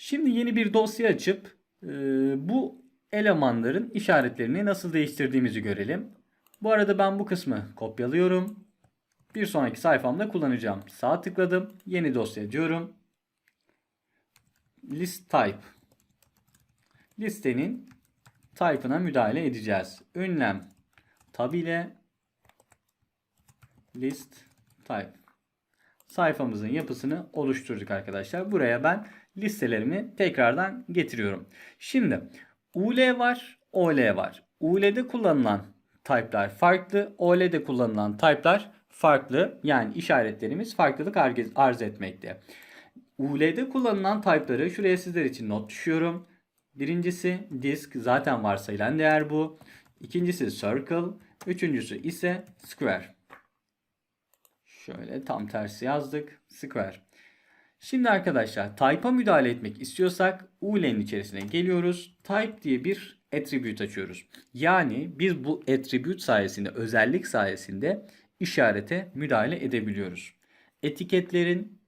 Şimdi yeni bir dosya açıp e, bu elemanların işaretlerini nasıl değiştirdiğimizi görelim. Bu arada ben bu kısmı kopyalıyorum. Bir sonraki sayfamda kullanacağım. Sağ tıkladım. Yeni dosya diyorum. List type. Listenin type'ına müdahale edeceğiz. Ünlem tab ile list type. Sayfamızın yapısını oluşturduk arkadaşlar. Buraya ben listelerimi tekrardan getiriyorum. Şimdi UL var, OL var. UL'de kullanılan type'lar farklı, OL'de kullanılan type'lar farklı. Yani işaretlerimiz farklılık arz- etmekte. UL'de kullanılan type'ları şuraya sizler için not düşüyorum. Birincisi disk zaten varsayılan değer bu. İkincisi circle. Üçüncüsü ise square. Şöyle tam tersi yazdık. Square. Şimdi arkadaşlar type'a müdahale etmek istiyorsak UL'nin içerisine geliyoruz. Type diye bir attribute açıyoruz. Yani biz bu attribute sayesinde, özellik sayesinde işarete müdahale edebiliyoruz. Etiketlerin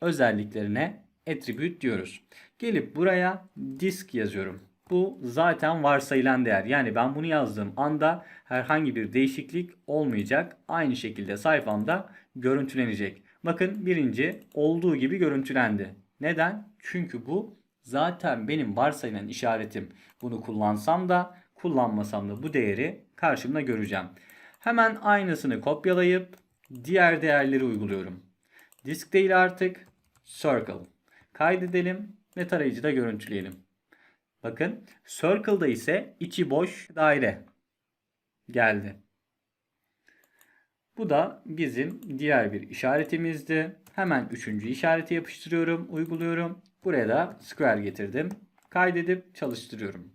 özelliklerine attribute diyoruz. Gelip buraya disk yazıyorum. Bu zaten varsayılan değer. Yani ben bunu yazdığım anda herhangi bir değişiklik olmayacak. Aynı şekilde sayfamda görüntülenecek. Bakın birinci olduğu gibi görüntülendi. Neden? Çünkü bu zaten benim varsayılan işaretim. Bunu kullansam da kullanmasam da bu değeri karşımda göreceğim. Hemen aynısını kopyalayıp diğer değerleri uyguluyorum. Disk değil artık circle. Kaydedelim ve tarayıcıda görüntüleyelim. Bakın circle'da ise içi boş daire geldi. Bu da bizim diğer bir işaretimizdi. Hemen üçüncü işareti yapıştırıyorum, uyguluyorum. Buraya da square getirdim. Kaydedip çalıştırıyorum.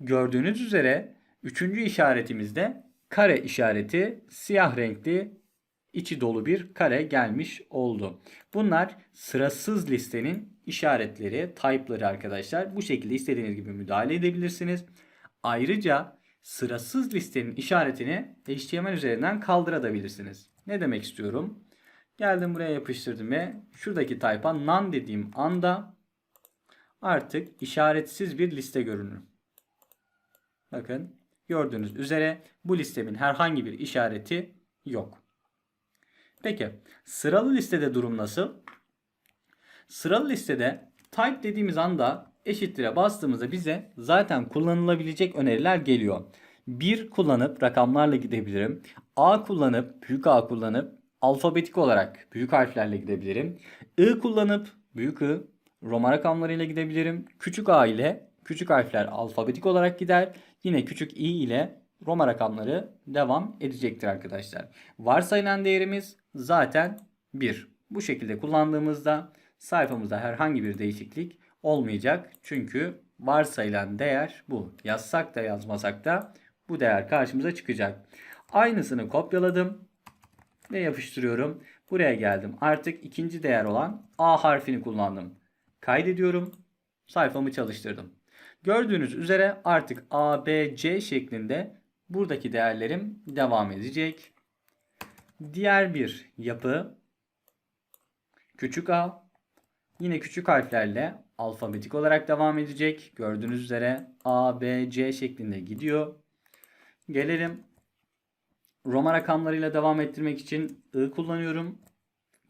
Gördüğünüz üzere üçüncü işaretimizde kare işareti siyah renkli içi dolu bir kare gelmiş oldu. Bunlar sırasız listenin işaretleri, type'ları arkadaşlar. Bu şekilde istediğiniz gibi müdahale edebilirsiniz. Ayrıca sırasız listenin işaretini HTML üzerinden kaldırabilirsiniz. Ne demek istiyorum? Geldim buraya yapıştırdım ve şuradaki type'a none dediğim anda artık işaretsiz bir liste görünür. Bakın gördüğünüz üzere bu listemin herhangi bir işareti yok. Peki sıralı listede durum nasıl? Sıralı listede type dediğimiz anda eşittire bastığımızda bize zaten kullanılabilecek öneriler geliyor. 1 kullanıp rakamlarla gidebilirim. A kullanıp büyük A kullanıp alfabetik olarak büyük harflerle gidebilirim. I kullanıp büyük I Roma rakamlarıyla gidebilirim. Küçük A ile küçük harfler alfabetik olarak gider. Yine küçük i ile Roma rakamları devam edecektir arkadaşlar. Varsayılan değerimiz zaten 1. Bu şekilde kullandığımızda sayfamızda herhangi bir değişiklik olmayacak. Çünkü varsayılan değer bu. Yazsak da yazmasak da bu değer karşımıza çıkacak. Aynısını kopyaladım ve yapıştırıyorum. Buraya geldim. Artık ikinci değer olan A harfini kullandım. Kaydediyorum. Sayfamı çalıştırdım. Gördüğünüz üzere artık A, B, C şeklinde buradaki değerlerim devam edecek. Diğer bir yapı küçük a yine küçük harflerle alfabetik olarak devam edecek. Gördüğünüz üzere A, B, C şeklinde gidiyor. Gelelim Roma rakamlarıyla devam ettirmek için I kullanıyorum.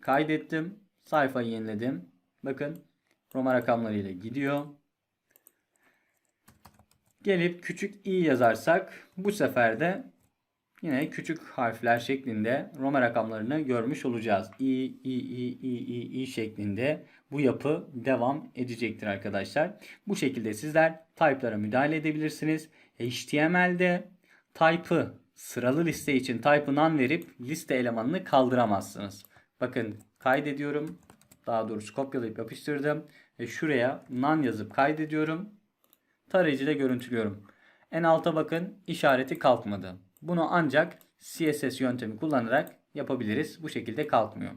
Kaydettim. Sayfayı yeniledim. Bakın Roma rakamlarıyla gidiyor. Gelip küçük i yazarsak bu sefer de yine küçük harfler şeklinde Roma rakamlarını görmüş olacağız. i, i, i, i, i, i şeklinde bu yapı devam edecektir arkadaşlar. Bu şekilde sizler type'lara müdahale edebilirsiniz. HTML'de type'ı sıralı liste için type'ı none verip liste elemanını kaldıramazsınız. Bakın kaydediyorum. Daha doğrusu kopyalayıp yapıştırdım. Ve şuraya none yazıp kaydediyorum tarayıcıda görüntülüyorum. En alta bakın işareti kalkmadı. Bunu ancak CSS yöntemi kullanarak yapabiliriz. Bu şekilde kalkmıyor.